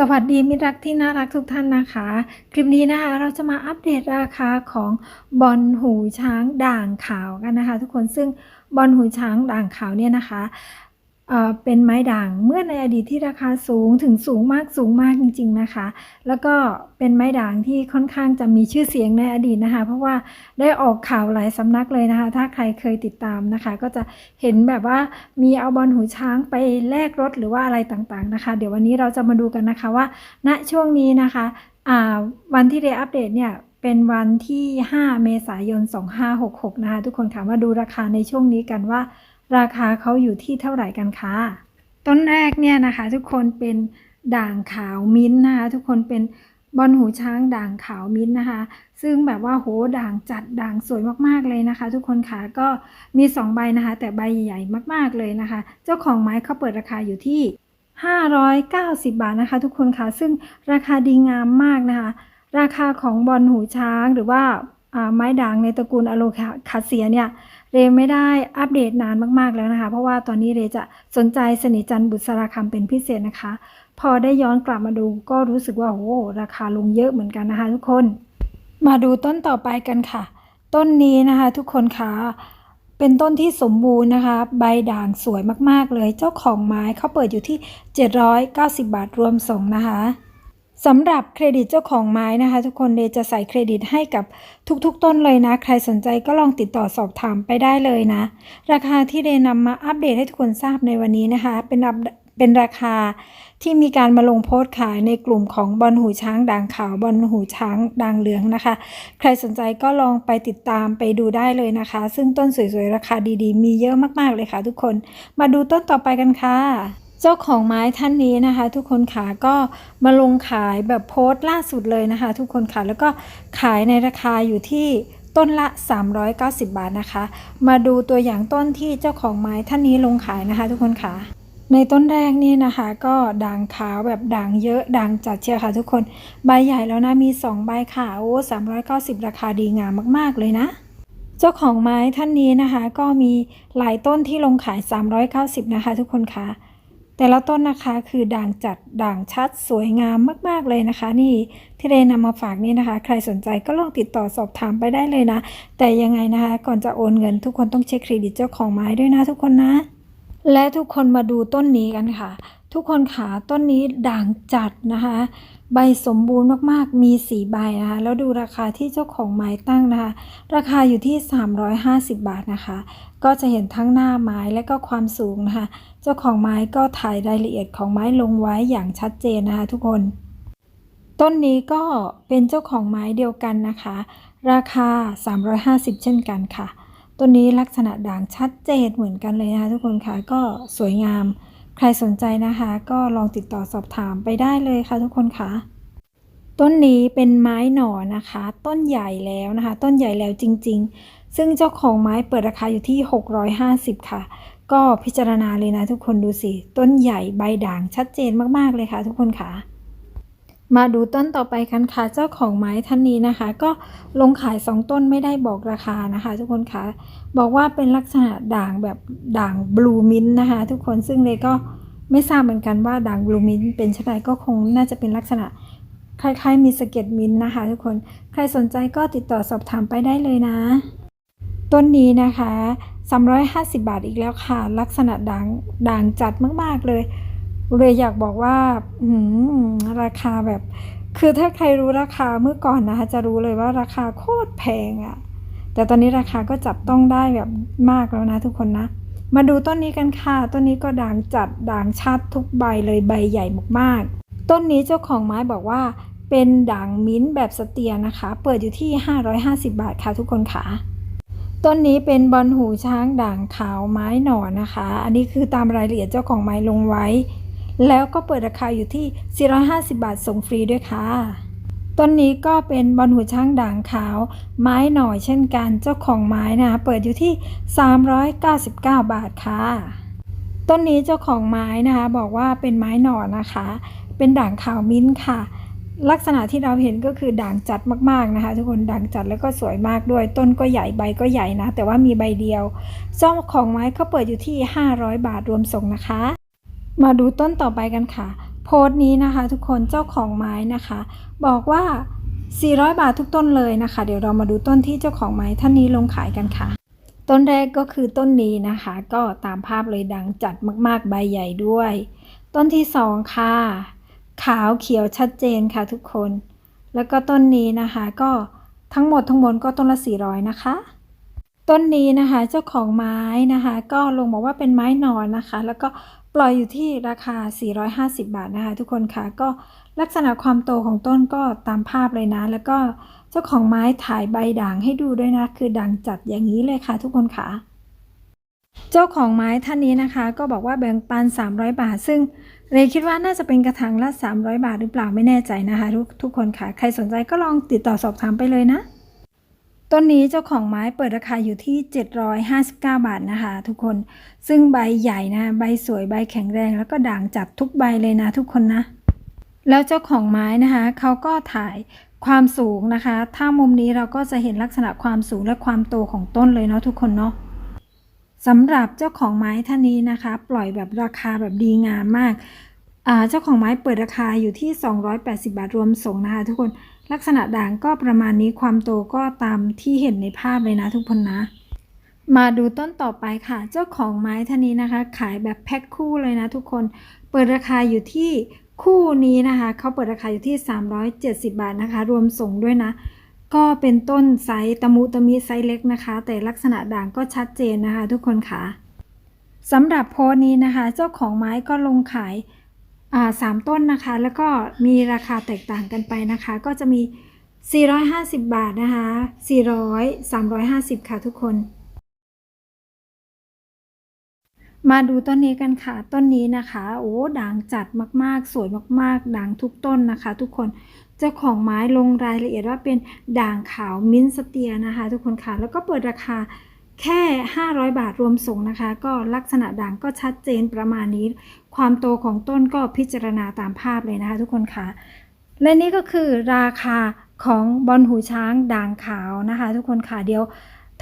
สวัสดีมิตรรักที่น่ารักทุกท่านนะคะ คลิปนี้นะคะเราจะมาอัปเดตราคาของบอลหูช้างด่างขาวกันนะคะ ทุกคนซึ่งบอลหูช้างด่างขาวเนี่ยนะคะ เป็นไม้ด่างเมื่อในอดีตที่ราคาสูงถึงสูงมากสูงมากจริง ๆนะคะ แล้วก็เป็นไม้ด่างที่ค่อนข้างจะมีชื่อเสียงในอดีตนะคะ เพราะว่าได้ออกข่าวหลายสำนักเลยนะคะ ถ้าใครเคยติดตามนะคะ ก็จะเห็นแบบว่ามีเอาบอลหูช้างไปแลกรถหรือว่าอะไรต่างๆนะคะ เดี๋ยววันนี้เราจะมาดูกันนะคะว่า ณช่วงนี้นะคะวันที่ได้อัปเดตเนี่ยเป็นวันที่ 5 เมษายน 2566 นะคะ ทุกคนค่ะมาดูราคาในช่วงนี้กันว่า ราคาเขาอยู่ที่เท่าไหร่กันคะต้นแรกเนี่ยนะคะ ทุกคนเป็นด่างขาวมิ้นนะคะ ทุกคนเป็นบอลหูช้างด่างขาวมิ้นนะคะ ซึ่งแบบว่าโหด่างจัดด่างสวยมากๆเลยนะคะ ทุกคนค่ะก็มี 2 ใบนะคะ แต่ใบใหญ่มากๆเลยนะคะ เจ้าของไม้เขาเปิดราคาอยู่ที่ 590 บาทนะคะ ทุกคนค่ะซึ่งราคาดีงามมากนะคะ ราคาของบอลหูช้างหรือว่า ไม้ด่างในตระกูลอะโลคาเซียเนี่ยเรไม่ได้อัปเดตนานมากๆแล้วนะคะ เพราะว่าตอนนี้เรจะสนใจสนิจันบุษราคำเป็นพิเศษนะคะ พอได้ย้อนกลับมาดูก็รู้สึกว่าโอ้ราคาลงเยอะเหมือนกันนะคะ ทุกคน มาดูต้นต่อไปกันค่ะ ต้นนี้นะคะทุกคนคะเป็นต้นที่สมบูรณ์นะคะ ใบด่างสวยมากๆเลย เจ้าของไม้เขาเปิดอยู่ที่ 790 บาทรวมส่งนะคะ สำหรับเครดิตเจ้าของไม้นะคะ ทุกคนเดจะใส่เครดิตให้กับทุกๆ ต้นเลยนะ ใครสนใจก็ลองติดต่อสอบถามไปได้เลยนะ ราคาที่เดนำมาอัปเดตให้ทุกคนทราบในวันนี้นะคะ เป็นเป็นราคาที่มีการมาลงโพสต์ขายในกลุ่มของบอลหูช้างด่างขาวบอลหูช้างด่างเหลืองนะคะ ใครสนใจก็ลองไปติดตามไปดูได้เลยนะคะ ซึ่งต้นสวยๆราคาดีๆ มีเยอะมากๆเลยค่ะ ทุกคน มาดูต้นต่อไปกันค่ะ เจ้าของไม้ท่านนี้นะคะ ทุกคนขาก็มาลงขายแบบโพสต์ล่าสุดเลยนะคะ ทุกคนค่ะแล้วก็ขายในราคาอยู่ที่ต้นละ 390 บาทนะคะ มาดูตัวอย่างต้นที่เจ้าของไม้ท่านนี้ลงขายนะคะ ทุกคนค่ะในต้นแรกนี่นะคะก็ด่างขาวแบบด่างเยอะด่างจัดเชียวค่ะทุกคนใบใหญ่แล้วนะมี 2 ใบค่ะโอ้390 ราคาดีงามมาก ๆ เลยนะ เจ้าของไม้ท่านนี้นะคะ ก็มีหลายต้นที่ลงขาย 390 นะคะ ทุกคนค่ะ แต่ละต้นนะคะคือด่างจัดด่างชัดสวยงามมาก ๆ เลยนะคะ นี่ที่เรนำมาฝากนี่นะคะ ใครสนใจก็ลองติดต่อสอบถามไปได้เลยนะ แต่ยังไงนะคะ ก่อนจะโอนเงินทุกคนต้องเช็คเครดิตเจ้าของไม้ด้วยนะทุกคนนะ และทุกคนมาดูต้นนี้กันค่ะ ทุกคนขาต้นนี้ด่างจัดนะคะ ใบสมบูรณ์มากๆ มีสีใบนะคะ แล้วดูราคาที่เจ้าของไม้ตั้งนะคะ ราคาอยู่ที่ 350 บาทนะคะ ก็จะเห็นทั้งหน้าไม้และก็ความสูงนะคะ เจ้าของไม้ก็ถ่ายรายละเอียดของไม้ลงไว้อย่างชัดเจนนะคะ ทุกคน ต้นนี้ก็เป็นเจ้าของไม้เดียวกันนะคะ ราคา 350 เช่นกันค่ะ ต้นนี้ลักษณะด่างชัดเจนเหมือนกันเลยนะคะ ทุกคนค่ะ ก็สวยงาม ใครสนใจนะคะ ก็ลองติดต่อสอบถามไปได้เลยค่ะทุกคนค่ะ ต้นนี้เป็นไม้หน่อนะคะ ต้นใหญ่แล้วนะคะ ต้นใหญ่แล้วจริง ๆ ซึ่งเจ้าของไม้เปิดราคาอยู่ที่ 650 ค่ะ ก็พิจารณาเลยนะทุกคนดูสิ ต้นใหญ่ใบด่างชัดเจนมากๆเลยค่ะ ทุกคนค่ะ มาดูต้นต่อไปกันค่ะ เจ้าของไม้ท่านนี้นะคะ ก็ลงขาย 2 ต้นไม่ได้บอกราคานะคะ ทุกคนค่ะบอกว่าเป็นลักษณะด่างแบบด่างบลูมินนะคะ ทุกคนซึ่งเลยก็ไม่ทราบเหมือนกันว่าด่างบลูมินเป็นชนไรก็คงน่าจะเป็นลักษณะคล้ายๆมีสเก็ดมินนะคะ ทุกคนใครสนใจก็ติดต่อสอบถามไปได้เลยนะ ต้นนี้นะคะ 350 บาทอีกแล้วค่ะ ลักษณะด่างด่างจัดมากๆเลย เลยอยากบอกว่าอืมราคาแบบ คือถ้าใครรู้ราคาเมื่อก่อนนะคะจะรู้เลยว่าราคาโคตรแพงอะแต่ตอนนี้ราคาก็จับต้องได้แบบมากแล้วนะทุกคนนะ มาดูต้นนี้กันค่ะ ต้นนี้ก็ด่างจัดด่างชัดทุกใบเลยใบใหญ่มากๆ ต้นนี้เจ้าของไม้บอกว่า เป็นด่างมิ้นท์แบบสเตียนะคะ เปิดอยู่ที่ 550 บาทค่ะทุกคนค่ะต้นนี้เป็นบอลหูช้างด่างขาวไม้หน่อนะคะ อันนี้คือตามรายละเอียดเจ้าของไม้ลงไว้ แล้วก็เปิดราคาอยู่ที่ 450 บาทส่งฟรีด้วยค่ะ ต้นนี้ก็เป็นบอลหูช้างด่างขาว ไม้หน่อยเช่นกัน เจ้าของไม้นะ เปิดอยู่ที่ 399 บาทค่ะ ต้นนี้เจ้าของไม้นะคะ บอกว่าเป็นไม้หน่อนะคะ เป็นด่างขาวมิ้นท์ค่ะลักษณะที่เราเห็นก็คือด่างจัดมากๆนะคะ ทุกคนด่างจัดแล้วก็สวยมากด้วย ต้นก็ใหญ่ใบก็ใหญ่นะ แต่ว่ามีใบเดียวเจ้าของไม้เขาเปิดอยู่ที่ 500 บาทรวมส่งนะคะ มาดูต้นต่อไปกันค่ะ โพสต์นี้นะคะ ทุกคนเจ้าของไม้นะคะ บอกว่า 400 บาททุกต้นเลยนะคะ เดี๋ยวเรามาดูต้นที่เจ้าของไม้ท่านนี้ลงขายกันค่ะ ต้นแรกก็คือต้นนี้นะคะ ก็ตามภาพเลยดังจัดมาก ๆ ใบใหญ่ด้วย ต้นที่สองค่ะ ขาวเขียวชัดเจนค่ะทุกคน แล้วก็ต้นนี้นะคะ ก็ทั้งหมดทั้งมวลก็ต้นละ 400 นะคะต้นนี้นะคะเจ้าของไม้นะคะ ก็ลงบอกว่าเป็นไม้นอนนะคะ แล้วก็ ปล่อยอยู่ที่ราคา 450 บาทนะคะทุกคนค่ะก็ลักษณะความโตของต้นก็ตามภาพเลยนะ แล้วก็เจ้าของไม้ถ่ายใบด่างให้ดูด้วยนะ คือด่างจัดอย่างนี้เลยค่ะ ทุกคนค่ะเจ้าของไม้ท่านนี้นะคะ ก็บอกว่าแบ่งปัน 300 บาท ซึ่งเรคิดว่าน่าจะเป็นกระถางละ 300 บาทหรือเปล่าไม่แน่ใจนะคะ ทุกทุกคนค่ะ ใครสนใจก็ลองติดต่อสอบถามไปเลยนะ ต้นนี้เจ้าของไม้เปิดราคาอยู่ที่ 759 บาทนะคะทุกคน ซึ่งใบใหญ่นะ ใบสวยใบแข็งแรง แล้วก็ด่างจัดทุกใบเลยนะทุกคนนะ แล้วเจ้าของไม้นะคะ เขาก็ถ่ายความสูงนะคะ ถ้ามุมนี้เราก็จะเห็นลักษณะความสูงและความโตของต้นเลยเนาะทุกคนเนาะสำหรับเจ้าของไม้ท่านนี้นะคะ ปล่อยแบบราคาแบบดีงามมาก เจ้าของไม้เปิดราคาอยู่ที่ 280 บาทรวมส่งนะคะ ทุกคน ลักษณะด่างก็ประมาณนี้ความโตก็ตามที่เห็นในภาพเลยนะทุกคนนะ มาดูต้นต่อไปค่ะ เจ้าของไม้ท่านนี้นะคะ ขายแบบแพ็คคู่เลยนะทุกคน เปิดราคาอยู่ที่คู่นี้นะคะเขาเปิดราคาอยู่ที่ 370 บาทนะคะ รวมส่งด้วยนะ ก็เป็นต้นไซส์ตะมุตะมิไซส์เล็กนะคะ แต่ลักษณะด่างก็ชัดเจนนะคะ ทุกคนค่ะสำหรับโพสต์นี้นะคะ เจ้าของไม้ก็ลงขาย สามต้นนะคะ แล้วก็มีราคาแตกต่างกันไปนะคะ ก็จะมี 450 บาทนะคะ 400 350 ค่ะทุกคน มาดูต้นนี้กันค่ะ ต้นนี้นะคะ โอ้ด่างจัดมากๆ สวยมากๆ ด่างทุกต้นนะคะ ทุกคน เจ้าของไม้ลงรายละเอียดว่าเป็นด่างขาวมิ้นสเตียนะคะ ทุกคนค่ะ แล้วก็เปิดราคา แค่ 500 บาทรวมส่งนะคะ ก็ลักษณะด่างก็ชัดเจนประมาณนี้ ความโตของต้นก็พิจารณาตามภาพเลยนะคะ ทุกคนค่ะ และนี่ก็คือราคาของบอลหูช้างด่างขาวนะคะ ทุกคนค่ะเดี๋ยว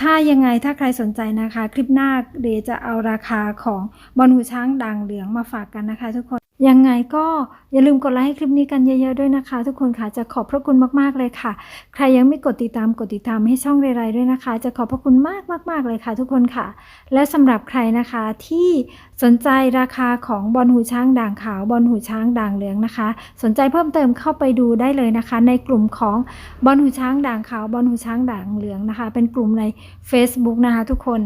ถ้ายังไงถ้าใครสนใจนะคะ คลิปหน้าเดยวจะเอาราคาของบอลหูช้างด่างเหลืองมาฝากกันนะคะ ทุกคน ยังไงก็อย่าลืมกดไลค์ให้คลิปนี้กันเยอะๆด้วยนะคะ ทุกคนค่ะจะขอบพระคุณมากๆเลยค่ะ ใครยังไม่กดติดตามกดติดตามให้ช่องเรไรด้วยนะคะ จะขอบพระคุณมากมากๆเลยค่ะ ทุกคนค่ะ และสำหรับใครนะคะที่สนใจราคาของบอลหูช้างด่างขาวบอลหูช้างด่างเหลืองนะคะ สนใจเพิ่มเติมเข้าไปดูได้เลยนะคะ ในกลุ่มของบอลหูช้างด่างขาวบอลหูช้างด่างเหลืองนะคะ เป็นกลุ่มใน Facebook นะคะ ทุกคน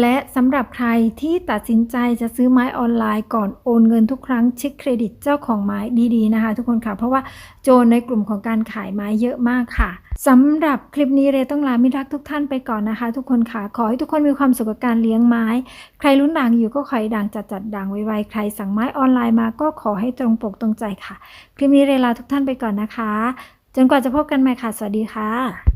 และสำหรับใครที่ตัดสินใจจะซื้อไม้ออนไลน์ก่อนโอนเงินทุกครั้งเช็คเครดิตเจ้าของไม้ดีๆนะคะ ทุกคนค่ะเพราะว่าโจรในกลุ่มของการขายไม้เยอะมากค่ะสำหรับคลิปนี้เรต้องลามิรักทุกท่านไปก่อนนะคะ ทุกคนค่ะขอให้ทุกคนมีความสุขกับการเลี้ยงไม้ ใครลุ้นด่างอยู่ก็ขอให้ด่างจัดจัดด่างไวๆใครสั่งไม้ออนไลน์มาก็ขอให้ตรงปกตรงใจค่ะ คลิปนี้เรลาทุกท่านไปก่อนนะคะ จนกว่าจะพบกันใหม่ค่ะ สวัสดีค่ะ